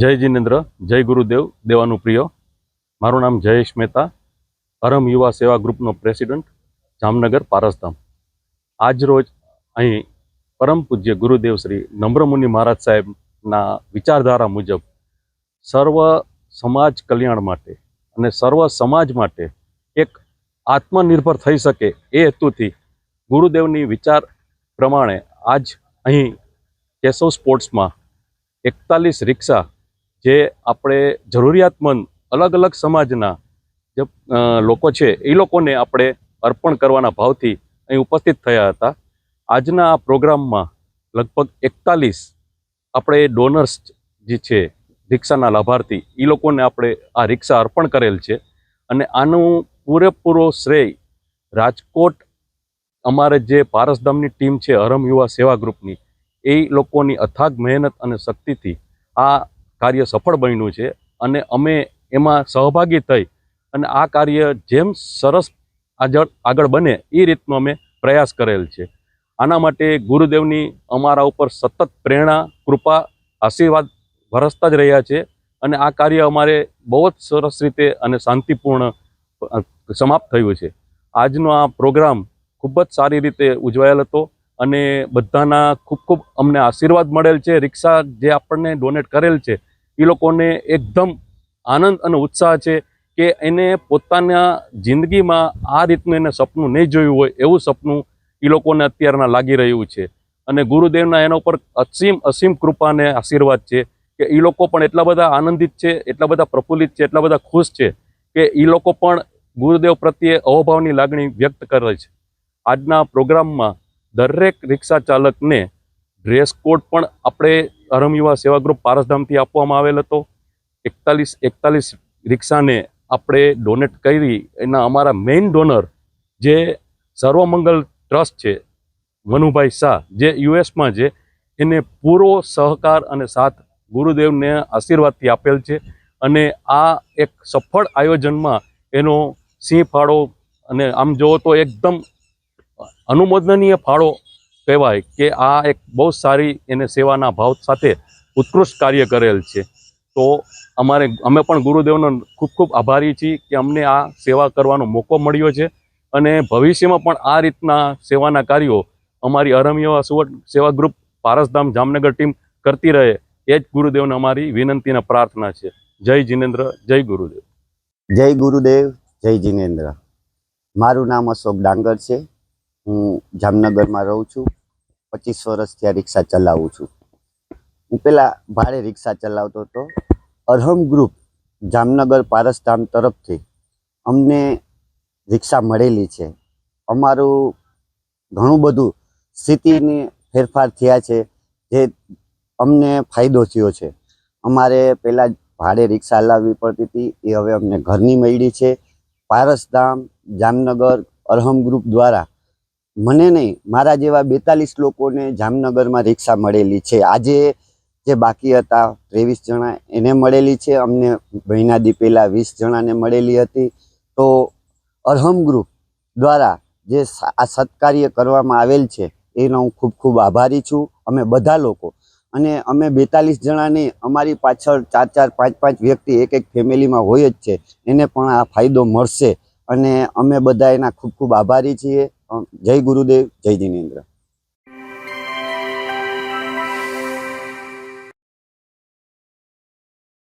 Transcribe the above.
જય જિનેન્દ્ર, જય ગુરુદેવ, દેવાનું પ્રિય. મારું નામ જયેશ મહેતા, અરમ યુવા સેવા ગ્રુપનો પ્રેસિડન્ટ, જામનગર, પારસધામ. આજ રોજ અહીં પરમ પૂજ્ય ગુરુદેવ શ્રી નમ્રમુનિ મહારાજ સાહેબના વિચારધારા મુજબ સર્વ સમાજ કલ્યાણ માટે અને સર્વ સમાજ માટે એક આત્મનિર્ભર થઈ શકે એ હેતુથી ગુરુદેવની વિચાર પ્રમાણે આજ અહીં કેશવ સ્પોર્ટ્સમાં એકતાલીસ રિક્ષા જે આપણે જરૂરિયાતમંદ અલગ અલગ સમાજના જે લોકો છે, એ લોકોને આપણે અર્પણ કરવાના ભાવથી અહીં ઉપસ્થિત થયા હતા. આજના આ પ્રોગ્રામમાં લગભગ એકતાલીસ આપણે ડોનર્સ જે છે, રિક્ષાના લાભાર્થી, એ લોકોને આપણે આ રિક્ષા અર્પણ કરેલ છે. અને આનું પૂરેપૂરો શ્રેય રાજકોટ અમારે જે પારસધામની ટીમ છે, અરમ યુવા સેવા ગ્રુપની, એ લોકોની અથાગ મહેનત અને શક્તિથી આ કાર્ય સફળ બન્યું છે અને અમે એમાં સહભાગી થઈ અને આ કાર્ય જેમ સરસ આગળ આગળ બને એ રીતનો અમે પ્રયાસ કરેલ છે. આના માટે ગુરુદેવની અમારા ઉપર સતત પ્રેરણા, કૃપા, આશીર્વાદ વરસતા જ રહ્યા છે અને આ કાર્ય અમારે બહુ જ સરસ રીતે અને શાંતિપૂર્ણ સમાપ્ત થયું છે. આજનો આ પ્રોગ્રામ ખૂબ જ સારી રીતે ઉજવાયેલ હતો અને બધાના ખૂબ ખૂબ અમને આશીર્વાદ મળેલ છે. રિક્ષા જે આપણને ડોનેટ કરેલ છે એ લોકોને એકદમ આનંદ અને ઉત્સાહ છે કે એને પોતાના જિંદગીમાં આ રીતનું એને સપનું નહીં જોયું હોય એવું સપનું એ લોકોને અત્યારના લાગી રહ્યું છે. અને ગુરુદેવના એના ઉપર અસીમ અસીમ કૃપાને આશીર્વાદ છે કે એ લોકો પણ એટલા બધા આનંદિત છે, એટલા બધા પ્રફુલ્લિત છે, એટલા બધા ખુશ છે કે એ લોકો પણ ગુરુદેવ પ્રત્યે અહોભાવની લાગણી વ્યક્ત કરે છે. આજના પ્રોગ્રામમાં દરેક રિક્ષા ચાલકને ડ્રેસ કોડ પણ આપણે અરમ યુવા સેવા પારસધામથી આપવામાં આવેલ હતો. એકતાલીસ એકતાલીસ રિક્ષાને આપણે ડોનેટ કરી. એના અમારા મેઇન ડોનર જે સર્વમંગલ ટ્રસ્ટ છે મનુભાઈ શાહ, જે યુએસમાં છે, એને પૂરો સહકાર અને સાથ ગુરુદેવને આશીર્વાદથી આપેલ છે. અને આ એક સફળ આયોજનમાં એનો સિંહ ફાળો અને આમ જોવો તો એકદમ અનુમોદનીય ફાળો કહેવાય કે આ એક બહુ સારી એને સેવાના ભાવ સાથે ઉત્કૃષ્ટ કાર્ય કરેલ છે. તો અમારે, અમે પણ ગુરુદેવનો ખૂબ ખૂબ આભારી છીએ કે અમને આ સેવા કરવાનો મોકો મળ્યો છે અને ભવિષ્યમાં પણ આ રીતના સેવાના કાર્યો અમારી અરમ્યવા સુવટ સેવા ગ્રુપ, પારસધામ જામનગર ટીમ કરતી રહે એ જ ગુરુદેવને અમારી વિનંતીને પ્રાર્થના છે. જય જિનેન્દ્ર, જય ગુરુદેવ. જય ગુરુદેવ, જય જિનેન્દ્ર. મારું નામ અશોક ડાંગર છે. હું જામનગરમાં રહું છું. પચીસ વર્ષથી આ રિક્ષા ચલાવું છું. હું પહેલાં ભાડે રિક્ષા ચલાવતો હતો. અરહમ ગ્રુપ જામનગર પારસધામ તરફથી અમને રિક્ષા મળેલી છે. અમારું ઘણું બધું સ્થિતિની ફેરફાર થયા છે જે અમને ફાયદો થયો છે. અમારે પહેલાં ભાડે રિક્ષા લાવવી પડતી હતી. એ હવે અમને ઘરની મળી છે. પારસધામ જામનગર અરહમ ગ્રુપ દ્વારા મને નહીં, મારા જેવા બેતાલીસ લોકોને જામનગરમાં રિક્ષા મળેલી છે. આજે જે બાકી હતા, ત્રેવીસ જણા એને મળેલી છે. અમને મહિના દી પહેલાં વીસ જણાને મળેલી હતી. તો અરહમ ગ્રુપ દ્વારા જે આ સત્કાર્ય કરવામાં આવેલ છે, એનો હું ખૂબ ખૂબ આભારી છું. અમે બધા લોકો. અને અમે બેતાલીસ જણાની અમારી પાછળ ચાર ચાર, પાંચ પાંચ વ્યક્તિ, એક એક ફેમિલીમાં હોય જ છે. એને પણ આ ફાયદો મળશે. અને અમે બધા એના ખૂબ ખૂબ આભારી છીએ. જય ગુરુદેવ જય જિનેન્દ્ર.